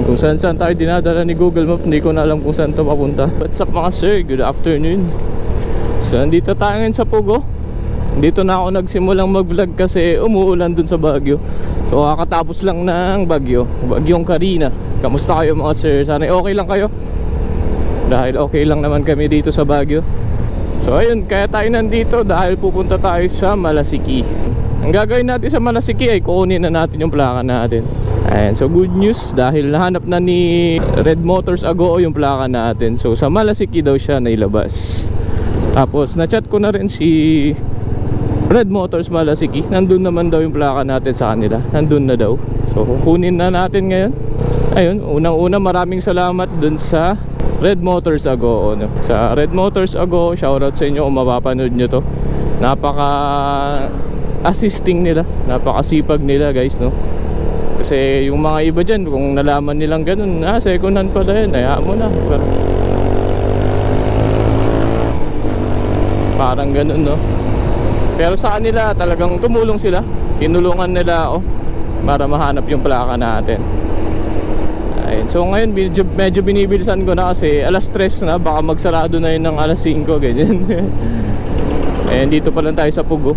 Ayun, kung saan saan tayo dinadala ni Google Map, hindi ko na alam kung saan to papunta. What's up mga sir? Good afternoon. So, andito tayo ngayon sa Pugo. Dito na ako nagsimulang mag-vlog kasi umuulan dun sa Baguio. So, kakatapos lang ng Bagyo. Bagyong Karina. Kamusta kayo mga sir? Sana okay lang kayo? Dahil okay lang naman kami dito sa Baguio. So, ayun, kaya tayo nandito dahil pupunta tayo sa Malasiki. Ang gagawin natin sa Malasiki ay kukunin na natin yung plaka natin. Ayan, so good news dahil nahanap na ni Red Motors Agoo yung plaka natin. So sa Malasiki daw siya nailabas. Tapos na-chat ko na rin si Red Motors Malasiki. Nandun naman daw yung plaka natin sa kanila. Nandun na daw. So kukunin na natin ngayon. Ayun, unang-una maraming salamat dun sa Red Motors Agoo. No? Sa Red Motors Agoo, shoutout sa inyo kung mapapanood nyo to. Napaka assisting nila. Napakasipag nila guys, no? Kasi yung mga iba dyan, kung nalaman nilang ganun, ah, second hand pala yun, hayaan mo na. Parang ganun, no? Pero sa kanila, talagang tumulong sila. Tinulungan nila ako para mahanap yung plaka natin. Ayun. So ngayon, medyo, medyo binibilisan ko na kasi alas 3 na, baka magsarado na yun ng alas 5, ganyan. Ayun, dito pa lang tayo sa Pugo.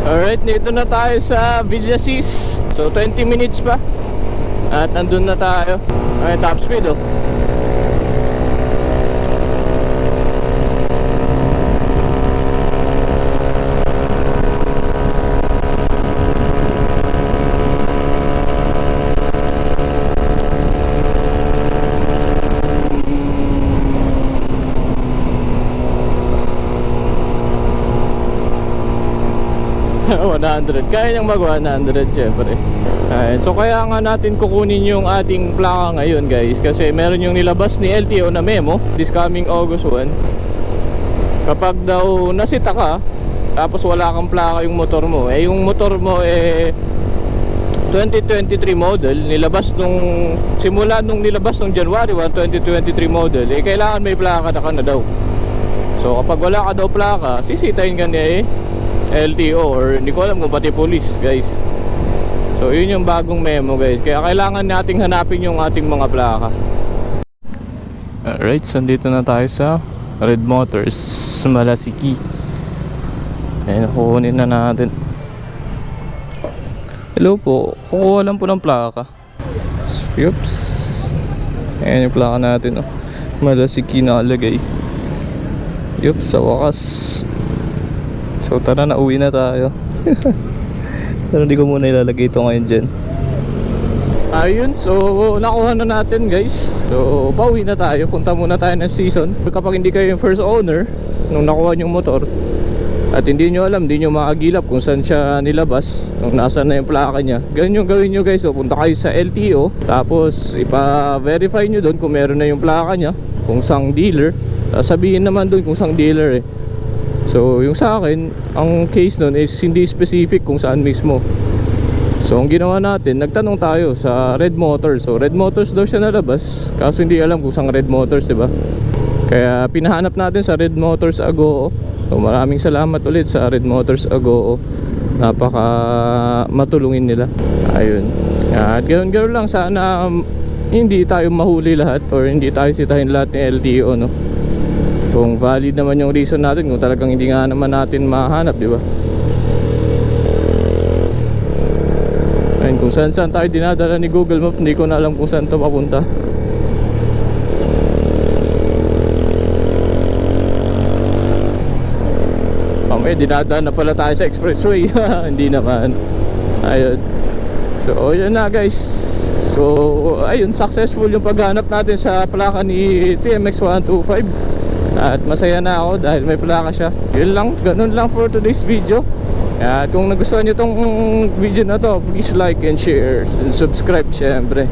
Alright, dito na tayo sa Villasis. So 20 minutes pa. At nandun na tayo. Ay, top speed oh. $100 Kaya niyang mag 100 syempre. Ayan, So kaya nga natin kukunin yung ating plaka ngayon guys. Kasi meron yung nilabas ni LTO na memo This coming August 1 Kapag daw nasita ka Tapos wala kang plaka yung motor mo Eh yung motor mo eh 2023 model Nilabas nung Simula nung nilabas nung January 1 2023 model Eh kailangan may plaka na ka na daw. So kapag wala ka daw plaka Sisitayin ka niya eh LTO or hindi ko alam kung pati police guys. So yun yung bagong memo guys. Kaya kailangan nating hanapin yung ating mga plaka. Alright so dito na tayo sa Red Motors Malasiki. Ayun kukunin na natin. Hello po. Kukuha lang po ng plaka. Yups ayun yung plaka natin oh. Malasiki nakalagay yups sa wakas So tara na, uwi na tayo. Pero hindi ko muna ilalagay ito ngayon dyan. Ayun, so nakuha na natin guys. So pauwi na tayo, punta muna tayo ng season. Kapag hindi kayo yung first owner, nung nakuha yung motor, at hindi nyo alam, hindi nyo makagilap kung saan siya nilabas, kung nasa na yung plaka niya. Ganyan yung gawin nyo guys, so punta kayo sa LTO, tapos ipa-verify nyo doon kung meron na yung plaka niya, kung sang dealer. Sabihin naman doon kung sang dealer eh. So, yung sa akin, ang case nun is hindi specific kung saan mismo. So, ang ginawa natin, nagtanong tayo sa Red Motors. So, Red Motors daw siya nalabas. Kaso hindi alam kung saan Red Motors, di ba? Kaya pinahanap natin sa Red Motors Agoo. So, maraming salamat ulit sa Red Motors Agoo. Napaka matulungin nila. Ayun. At ganoon-ganoon lang sana um, hindi tayo mahuli lahat or hindi tayo sitahin lahat ng LTO, no? Kung valid naman yung reason natin kung talagang hindi nga naman natin mahanap di ba? Ayun kung saan saan tayo dinadala ni Google Map hindi ko na alam kung saan to papunta. Mamaya dinadaan na pala tayo sa expressway. Hindi naman. Ayun. So yun na guys. So ayun successful yung paghanap natin sa plaka ni TMX 125 at masaya na ako dahil may plaka siya. Yun lang, ganun lang for today's video. At kung nagustuhan nyo tong video na to please like and share and subscribe syempre